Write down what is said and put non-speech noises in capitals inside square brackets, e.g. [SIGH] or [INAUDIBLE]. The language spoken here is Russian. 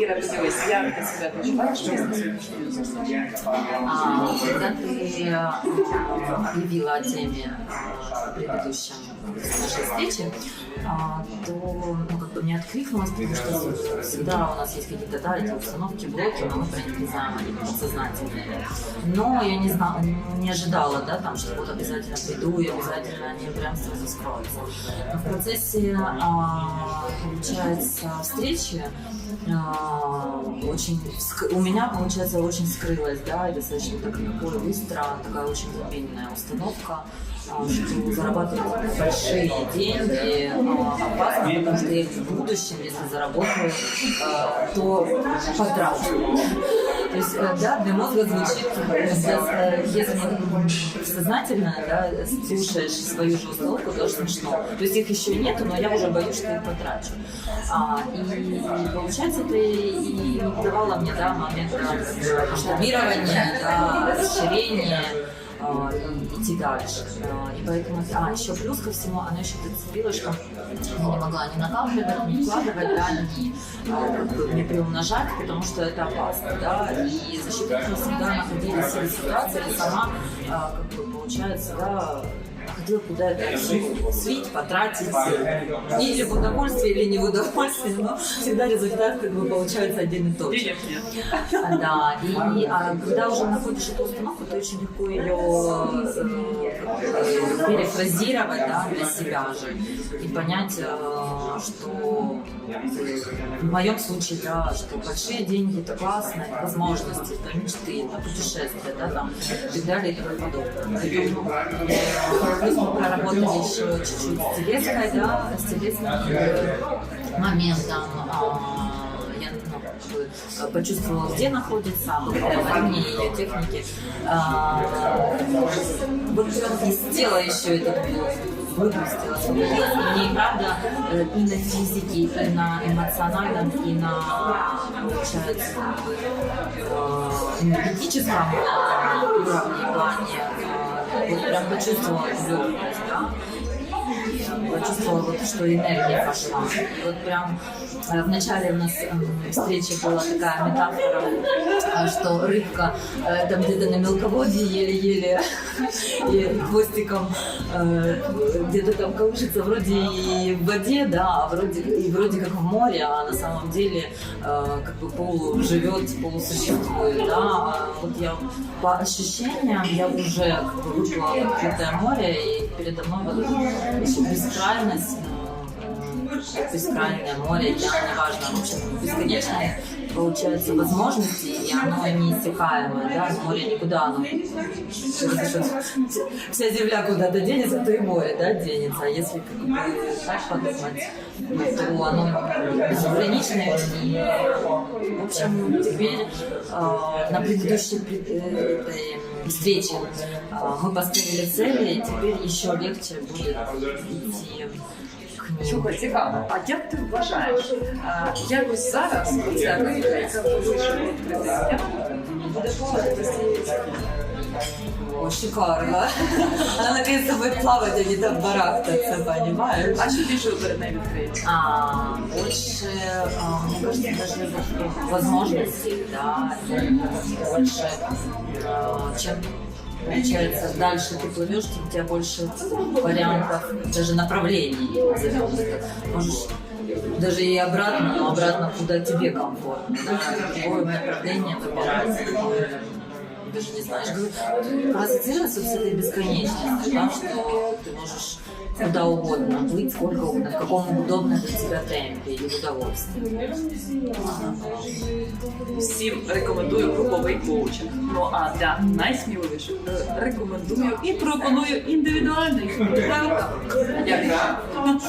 Іра, подивись, як ти себе почуваєш після сьогоднішнього зустрічі? А, когда ты а, объявила о теме а, в предыдущем нашей встрече, а, то ну, как бы не откликнулась, потому что всегда у нас есть какие-то да, эти установки, блоки, но мы про них не знаем, они подсознательные. Но я не знала, не ожидала, да, там, что вот обязательно приду и обязательно они прям сразу скроются. Но в процессе, а, получается, встречи а, очень ск- у меня получается очень скрылась, да, и достаточно так легко и быстро, такая очень глубинная установка, а, что зарабатывать большие деньги а, опасно, потому что я в будущем, если заработаю, а, то потрачу. То есть, э, да, для мозга звучит, э, если, сознательно да, слушаешь свою же установку, то смешно. То есть их еще нету, но я уже боюсь, что их потрачу. А, и получается, это и давало мне да, момент масштабирования, да, расширения идти дальше. А, И поэтому, а, еще плюс ко всему, она еще зацепила, что я не могла ни накапливать, ни вкладывать, да, ни а, не приумножать, потому что это опасно, да, и за счет этого всегда находились в ситуации, сама, а, как бы, получается, да, находила куда это слить, потратить, или в удовольствие, или не в удовольствие, но всегда результат как бы получается один и тот же. Да, и а, когда уже находишь эту установку, то очень легко ее э, перефразировать да, для себя же и понять, э, что в моем случае, да, что большие деньги это классно, это возможности, это мечты, это путешествия, да, там, и так далее и тому подобное. Поэтому, мы проработали еще чуть-чуть с телеской, да, с телесным э, моментом, а, я ну, как бы, почувствовала, где находится, благодаря Марине и ее технике. А, вот из тела еще это выпустила жизнь. И правда э, и на физике, и на эмоциональном, и на, получается, э, энергетическом уровне, плане, вот прям почувствовала почувствовала, вот, что энергия пошла. Вот прям э, в начале у нас эм, встречи была такая метафора, э, что рыбка э, там где-то на мелководье еле-еле [LAUGHS] хвостиком где-то там колышется вроде и в воде, да, а вроде, и вроде как в море, а на самом деле как бы полу живет, полусуществует, да. А вот я по ощущениям я уже как бы выплыла в открытое море и передо мной вот бескрайность, э, бескрайнее море, океан, неважно, в общем, бесконечные получается возможности, и оно неиссякаемое, да, море никуда, оно вся земля куда-то денется, то и море, да, денется, а если как бы так подумать, то оно безграничное, и, в общем, теперь э, на предыдущей пред- э, этой встрече э, мы поставили цели, и теперь еще легче будет идти. Слухай, цікаво. А як ти вважаєш, Я ось зараз ця рибка, яка вийшла відкриття, буде поводитися? О, шикарно. Она наконец-то будет плавать, а не там барахтаться, понимаешь? А що більше перед нею відкриється? А, больше, а, мне кажется, даже вот возможностей, да, и больше, а, чем получается, дальше ты плывешь, тем у тебя больше вариантов, даже направлений, назовем это. Можешь даже и обратно, но обратно, куда тебе комфортно, да, какое направление выбирать, какое даже не знаешь, говорю, ассоциируется с этой бесконечностью, да, что ты можешь куда угодно плыть, сколько угодно, в каком удобном для тебя темпе и в удовольствии. Всім рекомендую груповий коучинг. Ну а для найсміливіших е, рекомендую і пропоную індивідуальний. Так. Дякую.